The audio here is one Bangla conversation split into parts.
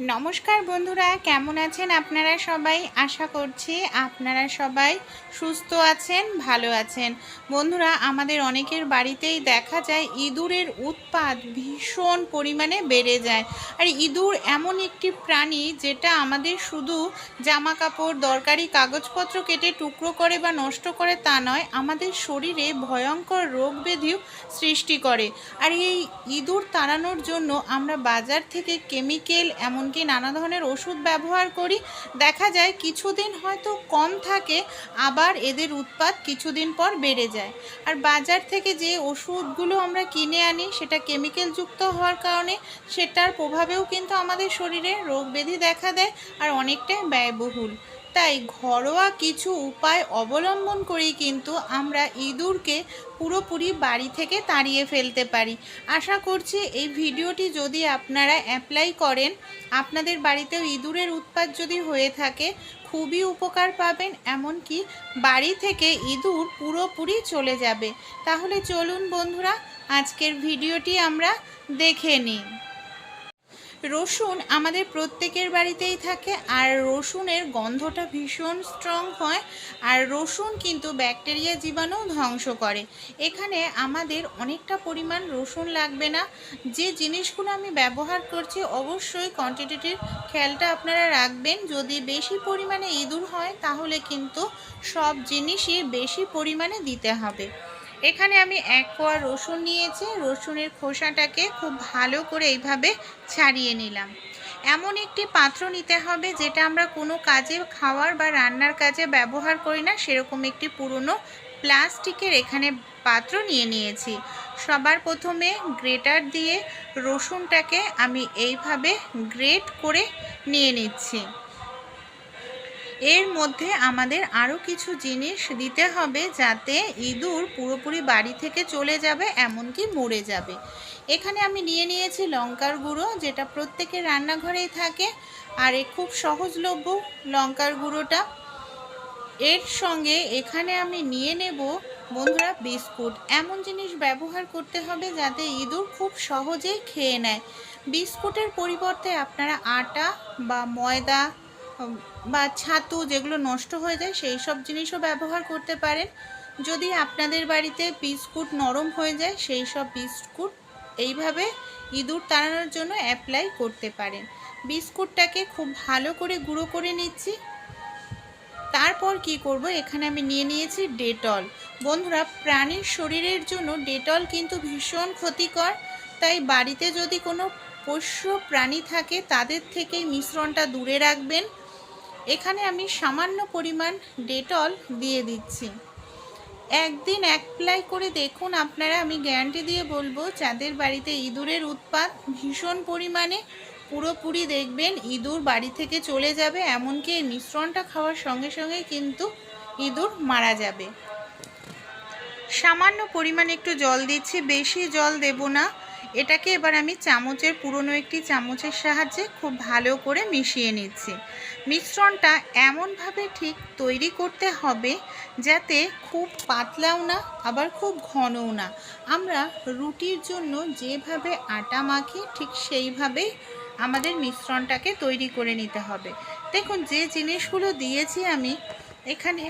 নমস্কার বন্ধুরা, কেমন আছেন আপনারা সবাই? আশা করছি আপনারা সবাই সুস্থ আছেন, ভালো আছেন। বন্ধুরা, আমাদের অনেকের বাড়িতেই দেখা যায় ইঁদুরের উৎপাত ভীষণ পরিমাণে বেড়ে যায়। আর ইঁদুর এমন একটি প্রাণী যেটা আমাদের শুধু জামা কাপড় দরকারি কাগজপত্র কেটে টুকরো করে বা নষ্ট করে তা নয়, আমাদের শরীরে ভয়ঙ্কর রোগ ব্যাধিও সৃষ্টি করে। আর এই ইঁদুর তাড়ানোর জন্য আমরা বাজার থেকে কেমিক্যাল এমনকি নানা ধরনের ওষুধ ব্যবহার করি। দেখা যায় কিছুদিন হয়তো কম থাকে, আবার এদের উৎপাত কিছুদিন পর বেড়ে যায়। আর বাজার থেকে যে ওষুধগুলো আমরা কিনে আনি, সেটা কেমিক্যাল যুক্ত হওয়ার কারণে সেটার প্রভাবেও কিন্তু আমাদের শরীরে রোগ ব্যাধি দেখা দেয় আর অনেকটাই ব্যয়বহুল। তাই ঘরোয়া কিছু উপায় অবলম্বন করেই কিন্তু আমরা ইঁদুরকে পুরোপুরি বাড়ি থেকে তাড়িয়ে ফেলতে পারি। আশা করছি এই ভিডিওটি যদি আপনারা অ্যাপ্লাই করেন, আপনাদের বাড়িতেও ইঁদুরের উৎপাত যদি হয়ে থাকে, খুবই উপকার পাবেন, এমনকি বাড়ি থেকে ইঁদুর পুরোপুরি চলে যাবে। তাহলে চলুন বন্ধুরা, আজকের ভিডিওটি আমরা দেখে নিই। রসুন আমাদের প্রত্যেকের বাড়িতেই থাকে, আর রসুনের গন্ধটা ভীষণ স্ট্রং হয়, আর রসুন কিন্তু ব্যাকটেরিয়া জীবাণু ধ্বংস করে। এখানে আমাদের অনেকটা পরিমাণ রসুন লাগবে না। যে জিনিসগুলো আমি ব্যবহার করছি, অবশ্যই কোয়ান্টিটির খেয়ালটা আপনারা রাখবেন। যদি বেশি পরিমাণে ইঁদুর হয়, তাহলে কিন্তু সব জিনিসই বেশি পরিমাণে দিতে হবে। এখানে আমি এক কোয়া রসুন নিয়েছি, রসুনের খোসাটাকে খুব ভালো করে এইভাবে ছাড়িয়ে নিলাম। এমন একটি পাত্র নিতে হবে যেটা আমরা কোনো কাজে, খাওয়ার বা রান্নার কাজে ব্যবহার করি না, সেরকম একটি পুরনো প্লাস্টিকের এখানে পাত্র নিয়ে নিয়েছি। সবার প্রথমে গ্রেটার দিয়ে রসুনটাকে আমি এইভাবে গ্রেট করে নিয়ে নিচ্ছি। এর মধ্যে আমাদের আরও কিছু জিনিস দিতে হবে যাতে ইঁদুর পুরোপুরি বাড়ি থেকে চলে যাবে, এমনকি মরে যাবে। এখানে আমি নিয়ে নিয়েছি লঙ্কার গুঁড়ো, যেটা প্রত্যেকের রান্নাঘরেই থাকে, আর এ খুব সহজলভ্য লঙ্কার গুঁড়োটা। এর সঙ্গে এখানে আমি নিয়ে নেব, বন্ধুরা, বিস্কুট। এমন জিনিস ব্যবহার করতে হবে যাতে ইঁদুর খুব সহজেই খেয়ে নেয়। বিস্কুটের পরিবর্তে আপনারা আটা বা ময়দা বা ছাতু যেগুলো নষ্ট হয়ে যায়, সেই সব জিনিসও ব্যবহার করতে পারেন। যদি আপনাদের বাড়িতে বিস্কুট নরম হয়ে যায়, সেই সব বিস্কুট এইভাবে ইঁদুর তাড়ানোর জন্য অ্যাপ্লাই করতে পারেন। বিস্কুটটাকে খুব ভালো করে গুঁড়ো করে নিচ্ছি। তারপর কি করব? এখানে আমি নিয়ে নিয়েছি ডেটল। বন্ধুরা, প্রাণীর শরীরের জন্য ডেটল কিন্তু ভীষণ ক্ষতিকর। তাই বাড়িতে যদি কোনো পোষ্য প্রাণী থাকে, তাদের থেকেই মিশ্রণটা দূরে রাখবেন। এখানে আমি সামান্য পরিমাণ ডেটল দিয়ে দিচ্ছি। একদিন অ্যাপ্লাই করে দেখুন, আপনারা আমি গ্যারান্টি দিয়ে বলব, যাদের বাড়িতে ইঁদুরের উৎপাত ভীষণ পরিমাণে, পুরোপুরি দেখবেন ইঁদুর বাড়ি থেকে চলে যাবে, এমনকি এই মিশ্রণটা খাওয়ার সঙ্গে সঙ্গে কিন্তু ইঁদুর মারা যাবে। সামান্য পরিমাণে একটু জল দিচ্ছি, বেশি জল দেব না। এটাকে এবার আমি চামচের, পুরনো একটি চামচের সাহায্যে খুব ভালো করে মিশিয়ে নিচ্ছি। মিশ্রণটা এমনভাবে ঠিক তৈরি করতে হবে যাতে খুব পাতলাও না, আবার খুব ঘনও না। আমরা রুটির জন্য যেভাবে আটা মাখি, ঠিক সেইভাবেই আমাদের মিশ্রণটাকে তৈরি করে নিতে হবে। দেখুন, যে জিনিসগুলো দিয়েছি আমি, এখানে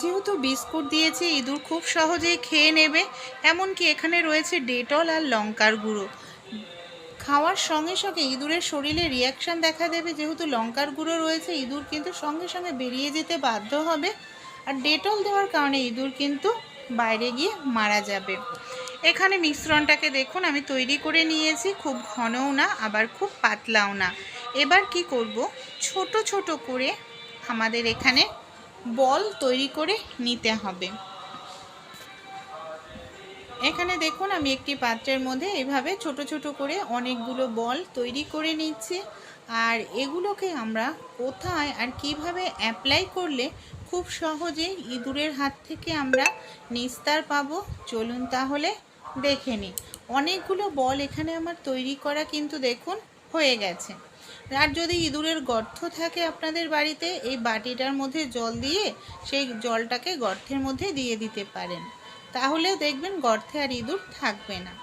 যেহেতু বিস্কুট দিয়েছি, ইঁদুর খুব সহজেই খেয়ে নেবে, এমনকি এখানে রয়েছে ডেটল আর লঙ্কার গুঁড়ো। খাওয়ার সঙ্গে সঙ্গে ইঁদুরের শরীরে রিয়াকশান দেখা দেবে। যেহেতু লঙ্কার গুঁড়ো রয়েছে, ইঁদুর কিন্তু সঙ্গে সঙ্গে বেরিয়ে যেতে বাধ্য হবে। আর ডেটল দেওয়ার কারণে ইঁদুর কিন্তু বাইরে গিয়ে মারা যাবে। এখানে মিশ্রণটাকে দেখুন, আমি তৈরি করে নিয়েছি, খুব ঘনও না, আবার খুব পাতলাও না। এবার কি করব? ছোট ছোট করে আমাদের এখানে বল তৈরি করে নিতে হবে। এখানে দেখুন, আমি একটি পাত্রের মধ্যে এভাবে ছোট ছোট করে অনেকগুলো বল তৈরি করে নিচ্ছি। আর এগুলোকে আমরা কোথায় আর কীভাবে অ্যাপ্লাই করলে খুব সহজেই ইঁদুরের হাত থেকে আমরা নিস্তার পাবো, চলুন তাহলে দেখে নিই। অনেকগুলো বল এখানে আমার তৈরি করা কিন্তু দেখুন হয়ে গেছে। আর যদি ইঁদুরের গর্ত থাকে আপনাদের বাড়িতে, এই বাটিটার মধ্যে জল দিয়ে সেই জলটাকে গর্তের মধ্যে দিয়ে দিতে পারেন। তাহলে দেখবেন গর্তে আর ইঁদুর থাকবে না।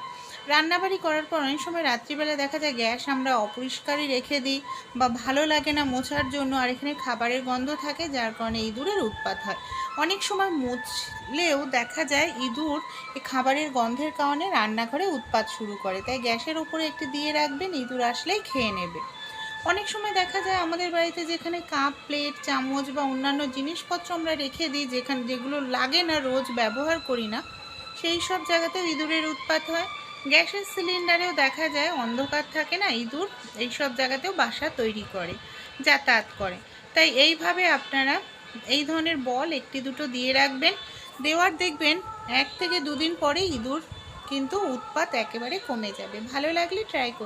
রান্নাবাড়ি করার পর অনেক সময় রাত্রিবেলা দেখা যায় গ্যাস আমরা অপরিষ্কারই রেখে দিই বা ভালো লাগে না মোছার জন্য আর এখানে খাবারের গন্ধ থাকে যার কারণে ইঁদুরের উৎপাত হয়। অনেক সময় মুছলেও দেখা যায় ইঁদুর খাবারের গন্ধের কারণে রান্নাঘরে উৎপাত শুরু করে। তাই গ্যাসের উপরে একটি দিয়ে রাখবেন, ইঁদুর আসলেই খেয়ে নেবে। অনেক সময় দেখা যায় আমাদের বাড়িতে যেখানে কাপ, প্লেট, চামচ বা অন্যান্য জিনিসপত্র আমরা রেখে দিই, যেখানে যেগুলো লাগে না রোজ ব্যবহার করি না, সেই সব জায়গাতেও ইঁদুরের উৎপাত হয়। গ্যাসের সিলিন্ডারেও দেখা যায় অন্ধকার থাকে না, ইঁদুর এই সব জায়গাতেও বাসা তৈরি করে, যাতায়াত করে। তাই এইভাবে আপনারা এই ধরনের বল একটি দুটো দিয়ে রাখবেন। দেওয়ার দেখবেন এক থেকে দুদিন পরে ইঁদুর কিন্তু উৎপাত একেবারে কমে যাবে। ভালো লাগলে ট্রাই করুন।